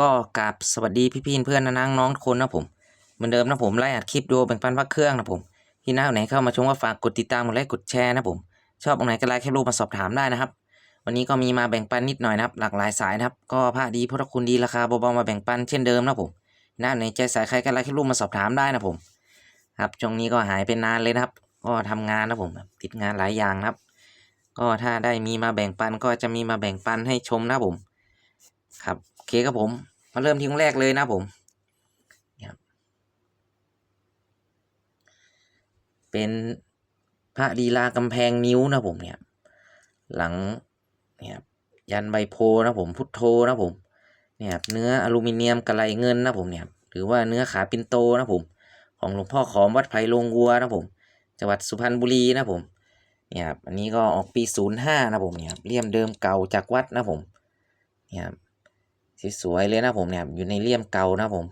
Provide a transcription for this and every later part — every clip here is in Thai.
ก็กราบสวัสดีพี่ๆเพื่อนน้องน้องๆทุกคนนะผมเหมือนเดิมนะผมไล่อัดคลิปดูแบ่งปันพักเครื่องนะผมพี่น้าไหนเข้ามาชมก็ฝากกดติดตามกดไลค์กดแชร์นะผม ชอบตรงไหนก็ไลค์แคปรูปมาสอบถามได้นะครับ วันนี้ก็มีมาแบ่งปันนิดหน่อยนะครับ หลากหลายสายนะครับ ก็ผ้าดีพุทธคุณดีราคาเบาๆมาแบ่งปันเช่นเดิมนะผมน้าไหนใจสายใครก็ไลค์แคปรูปมาสอบถามได้นะผม ครับช่วงนี้ก็หายไปนานเลยนะครับ ก็ทำงานนะผมติดงานหลายอย่างนะครับ ก็ถ้าได้มีมาแบ่งปันก็จะมีมาแบ่งปันให้ชมนะผม ครับ อเคครับผม มาเริ่มที่องแรกเลยนะผมนี่ครับเป็นพระดีลากำแพงนิ้วนะผมเนี่ย หลังเนี่ยครับยันใบโพนะผมพุทโธนะผม เนี่ยครับเนื้ออลูมิเนียมกระไลเงินนะผมเนี่ยหรือว่าเนื้อขาปินโตนะผม ของหลวงพ่อขอมวัดไผ่ลงวัวนะผม จังหวัดสุพรรณบุรีนะผมเนี่ยครับอันนี้ก็ออกปีศูนย์ห้านะผมเนี่ยเลี่ยมเดิมเก่าจากวัดนะผมเนี่ยครับ สวยๆเลยนะผมเนี่ยอยู่ในเลี่ยมเก่านะผม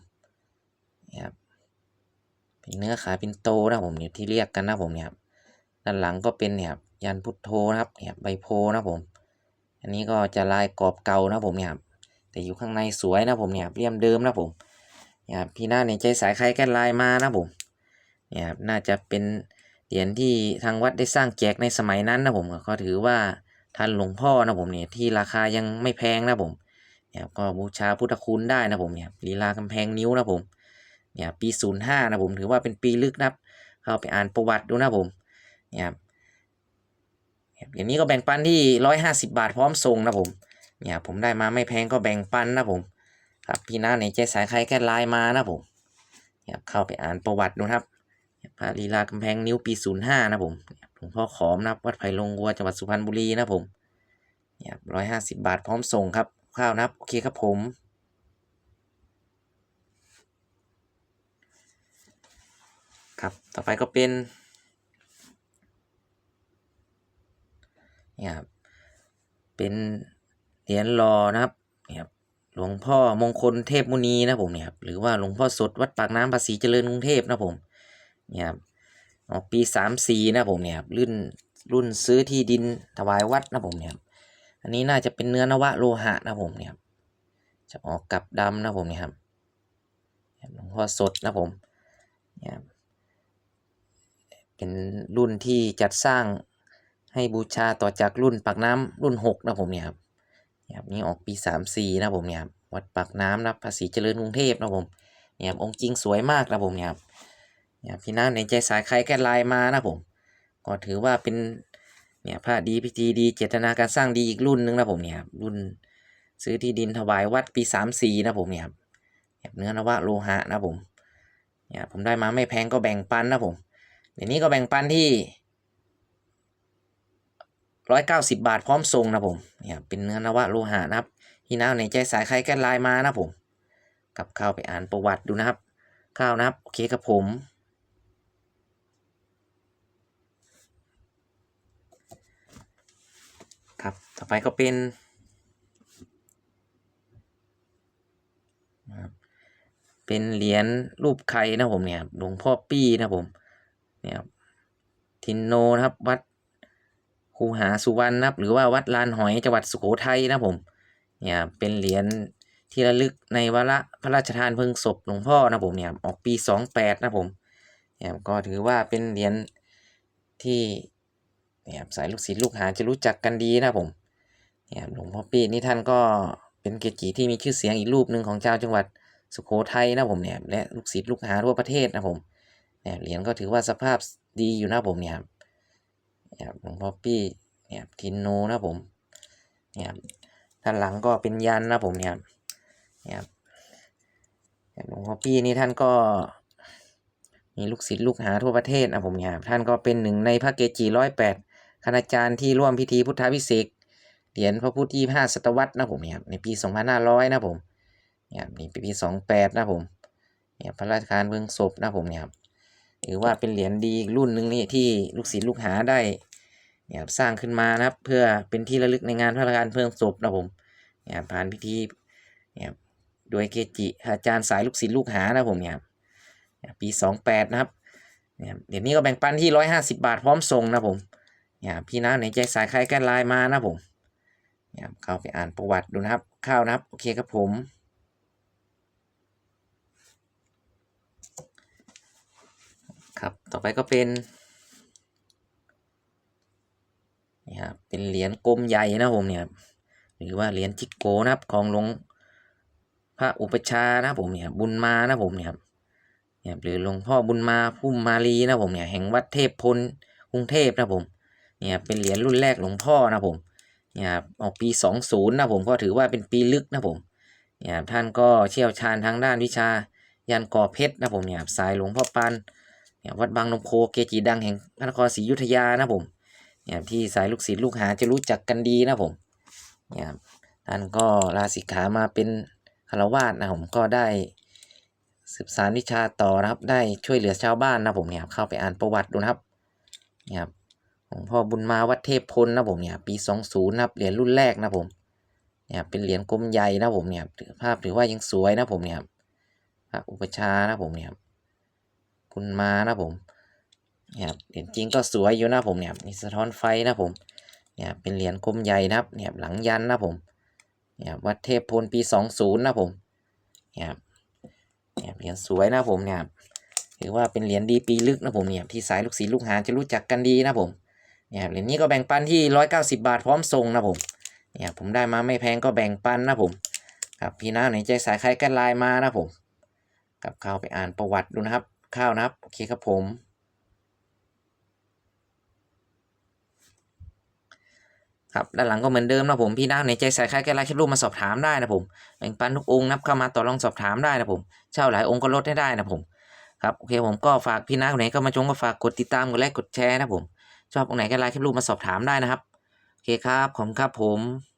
เนี่ยครับเป็นเนื้อขาเปินโตนะผมเนี่ยที่เรียกกันนะผมเนี่ยด้านหลังก็เป็นเนี่ยยันพุทโธนะครับเนี่ยใบโพนะผม อันนี้ก็จะลายกรอบเก่านะผมเนี่ยแต่อยู่ข้างในสวยนะผมเนี่ยเลี่ยมเดิมนะผมเนี่ยพี่หน้าในใจสายใครแก้ลายมานะผมเนี่ยน่าจะเป็นเหรียญที่ทางวัดได้สร้างแจกในสมัยนั้นนะผมก็ถือว่าท่านหลวงพ่อนะผมเนี่ยที่ราคายังไม่แพงนะผม เนี่ยก็บูชาพุทธคุณได้นะผมเนี่ยลีลากำแพงนิ้วนะผมเนี่ยปีศูนย์ห้านะผมถือว่าเป็นปีลึกนะครับ เข้าไปอ่านประวัติดูนะผมเนี่ยครับเนี่ยอย่างนี้ก็แบ่งปันที่ร้อยห้าสิบาทพร้อมส่งนะผมเนี่ยผมได้มาไม่แพงก็แบ่งปันนะผมครับพี่น้าในใจสายใครแค่ไลน์มานะผมเนี่ยเข้าไปอ่านประวัติดูครับพระลีลากำแพงนิ้วปีศูนย์ห้านะผมหลวงพ่อขอมนับวัดไผ่ลงวัวจังหวัดสุพรรณบุรีนะผมเนี่ยร้อยห้าสิบาทพร้อมส่งครับ ข้าวนะครับ โอเคครับผม ครับต่อไปก็เป็นเนี่ยครับเป็นเหรียญรอนะครับเนี่ยครับหลวงพ่อมงคลเทพมุนีนะผมเนี่ยครับหรือว่าหลวงพ่อสดวัดปากน้ำภาษีเจริญกรุงเทพนะผมเนี่ยครับปีสามสี่นะผมเนี่ยครับรุ่นรุ่นซื้อที่ดินถวายวัดนะผมเนี่ยครับ อันนี้น่าจะเป็นเนื้อนวะโลหะนะผมเนี่ยครับจะออกกับดำนะผมเนี่ยครับหลวงพ่อสดนะผมเนี่ยเป็นรุ่นที่จัดสร้างให้บูชาต่อจากรุ่นปากน้ำรุ่นหกนะผมเนี่ยครับเนี่ยครับนี่ออกปีสามสี่นะผมเนี่ยครับวัดปากน้ำนะภาษีเจริญกรุงเทพนะผมเนี่ยองค์จริงสวยมากนะผมเนี่ยครับเนี่ยพี่น้าในใจสายใครแก้ลายมานะผม ก็ถือว่าเป็น เนี่ยพระดีพิธีดีเจตนาการสร้างดีอีกรุ่นหนึงนะผมเนี่ยรุ่นซื้อที่ดินถวายวัดปีสามสี่นะผมเนี่ยเนื้อนวะโลหะนะผมเนี่ยผมได้มาไม่แพงก็แบ่งปันนะผมเดี๋ยวนี้ก็แบ่งปันที่ร้อยเก้าสิบบาทพร้อมส่งนะผมเนี่ยเป็นเนื้อนวะโลหะนะครับที่น้าในใจสายใครแก้ลายมานะผมกับเข้าไปอ่านประวัติดูนะครับข้าวนะครับโอเคครับผม ครับ ต่อไปก็เป็นเป็นเหรียญรูปไข่นะผมเนี่ยหลวงพ่อปี้นะผมเนี่ยครับทินโนนะครับวัดคูหาสุวรรณนะครับ หรือว่าวัดลานหอยจังหวัดสุโขทัยนะผมเนี่ยเป็นเหรียญที่ระลึกในวาระพระราชทานเพลิงศพหลวงพ่อนะผมเนี่ยออกปีสองแปดนะผมเนี่ยก็ถือว่าเป็นเหรียญที่ นี่ยสายลูกศิษย์ลูกหาจะรู้จักกันดีนะผมเนี่ยหลวงพ่อปีนี่ท่านก็เป็นเกจิที่มีชื่อเสียงอีกรูปหนึ่งของเจ้าจังหวัดสุโขทัยนะผมเนี่ยและลูกศิษย์ลูกหาทั่วประเทศนะผมเนี่ยเหรียญก็ถือว่าสภาพดีอยู่นะผมเนี่ยเนี่ยหลวงพ่อปี้เนี่ยทินโนนะผมเนี่ยด้านหลังก็เป็นยันนะผมเนี่ยเนี่ยหลวงพ่อปี้นี่ท่านก็มีลูกศิษย์ลูกหาทั่วประเทศนะผมเนี่ยท่านก็เป็นหนึ่งในพระเกจิร้อยแปด คณาจารย์ที่ร่วมพิธีพุทธวิเศษเหรียญพระพุทธยี่ห้าศตวรรษนะผมเนี่ยในปีสองพันห้าร้อยนะผมเนี่ยนี่ปีสองแปดนะผมเนี่ยพระราชทานเพลิงศพนะผมเนี่ยถือว่าเป็นเหรียญดีรุ่นหนึ่งนี่ที่ลูกศิษย์ลูกหาได้เนี่ยสร้างขึ้นมานะครับ เพื่อเป็นที่ระลึกในงานพระราชทานเพลิงศพนะผมเนี่ยผ่านพิธีเนี่ยโดยเกจิอาจารย์สายลูกศิษย์ลูกหานะผมเนี่ยเนี่ยปีสองแปดนะครับเนี่ยเดี๋ยวนี้ก็แบ่งปันที่ร้อยห้าสิบาทพร้อมส่งนะผม เนี่ยพี่น้าะหนใจสายใครแกนไลน์มานะผมเนี่ยเข้าไปอ่านประวัติดูนะครับเข้านะครับ โอเคครับผมครับต่อไปก็เป็นนี่ครัเป็นเหรียญกลมใหญ่นะผมเนี่ยหรือว่าเหรียญจิกโกนะครับของหลวงพระอุปชานะผมเนี่ยบุญมานะผมเนี่ยเนี่ยหรือหลวงพ่อบุญมาพุ่มมาลีนะผมเนี่ยแห่งวัดเทพพลกรุงเทพนะผม เนี่ยเป็นเหรียญรุ่นแรกหลวงพ่อนะผมเนี่ยครับออกปีสองศูนย์นะผมก็ถือว่าเป็นปีลึกนะผมเนี่ยท่านก็เชี่ยวชาญทางด้านวิชายันก่อเพชรนะผมเนี่ยสายหลวงพ่อปันเนี่ยวัดบางนมโคเกจิดังแห่งพระนครศรีอยุธยานะผมเนี่ยที่สายลูกศิษย์ลูกหาจะรู้จักกันดีนะผมเนี่ยท่านก็ลาสิกขามาเป็นคารวาสนะผมก็ได้สืบสานวิชาต่อนะครับ ได้ช่วยเหลือชาวบ้านนะผมเนี่ยเข้าไปอ่านประวัติดูนะครับเนี่ยครับ หลวงพ่อบุญมาวัดเทพพลนะผมเนี่ยปีสองศูนย์นะครับเหรียญรุ่นแรกนะผมเนี่ยเป็นเหรียญกลมใหญ่นะผมเนี่ยภาพถือว่ายังสวยนะผมเนี่ยพระอุปชานะผมเนี่ยคุณมานะผมเนี่ยเหรียญจริงก็สวยอยู่นะผมเนี่ยมีสะท้อนไฟนะผมเนี่ยเป็นเหรียญคมใหญ่นะครับเนี่ยหลังยันนะผมเนี่ยวัดเทพพลปีสองศูนย์นะผมเนี่ยเนี่ยเหรียญสวยนะผมเนี่ยถือว่าเป็นเหรียญดีปีลึกนะผมเนี่ยที่สายลูกศิษย์ลูกหาจะรู้จักกันดีนะผม เนี่ยเหรียญนี้ก็แบ่งปันที่ร้อยเก้าสิบาทพร้อมส่งนะผมเนี่ยผมได้มาไม่แพงก็แบ่งปันนะผมครับพี่น้าไหนใจสายใครกันไลน์มานะผมกับข้าวไปอ่านประวัติดูนะครับ ข้าวนะครับโอเคครับผม ครับด้านหลังก็เหมือนเดิมนะผมพี่น้าในใจใส่ใครก็ไลน์คลิปรูปมาสอบถามได้นะผมแบ่งปันทุกองค์นับเข้ามาต่อรองสอบถามได้นะผมเช่าหลายองค์ก็ลดให้ได้นะผมครับโอเคผมก็ฝากพี่น้าคนไหนเข้ามาชมก็ฝากกดติดตามกดไลค์กดแชร์นะผม ชอบองค์ไหนก็ไลน์คลิปรูปมาสอบถามได้นะครับ โอเคครับ ขอบคุณครับผม